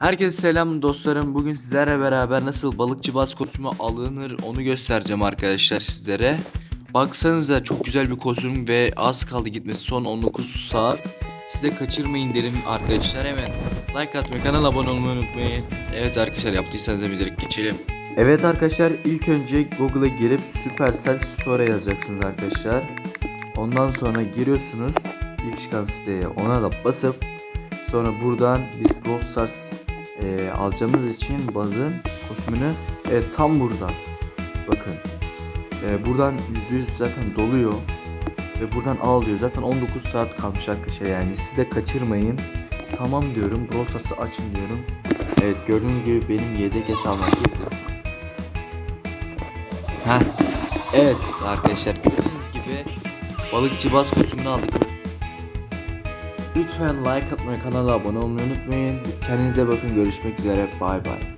Herkese selam dostlarım. Bugün sizlerle beraber nasıl balıkçı baz kostümü alınır onu göstereceğim arkadaşlar sizlere. Baksanıza çok güzel bir kostüm ve az kaldı gitmesi son 19 saat. Siz de kaçırmayın derim arkadaşlar hemen. Like atmayı, kanala abone olmayı unutmayın. Evet arkadaşlar yaptıysanız hemen direkt geçelim. Evet arkadaşlar ilk önce Google'a girip Supercell Store yazacaksınız arkadaşlar. Ondan sonra giriyorsunuz ilk çıkan siteye ona da basıp sonra buradan biz Brawl Stars e, alacağımız için bazın kostümünü evet, tam burada. Bakın e, buradan %100 zaten doluyor ve buradan al diyor. Zaten 19 saat kalmış arkadaşlar yani. Siz de kaçırmayın. Tamam diyorum Brawl Stars'ı açın diyorum. Evet gördüğünüz gibi benim yedek hesabıma girdim. Heh. Evet arkadaşlar gördüğünüz gibi balıkçı baz kostümünü aldık Lütfen like atmayı, kanala abone olmayı unutmayın. Kendinize bakın. Görüşmek üzere. Bay bay.